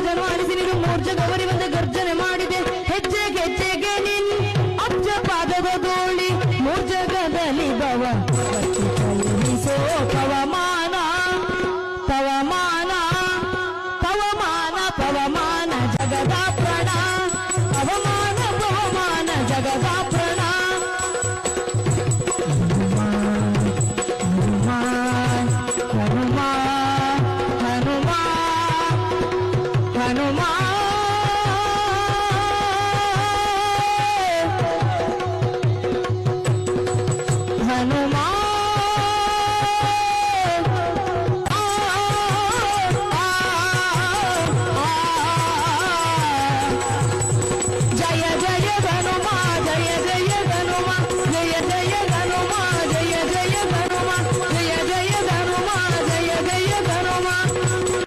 ಗಜನು ಆಡಿಸಿ ನೀನು ಮೂರ್ಛ ಗೌರಿ ಬಂದ ಗರ್ಜನೆ ಮಾಡಿದೆ. ಹೆಜ್ಜೆ ಗೆಜ್ಜೆಗೆ ನಿನ್ ಅಜ್ಜ ಪಾದದ ಮೂರ್ಜ ಮೂರ್ಛಗದಲ್ಲಿ ಭವ. ಕಲಿಸೋ ಪವಮಾನ ಪವಮಾನ ಪವಮಾನ ಪವಮಾನ ಜಗದ हनुमान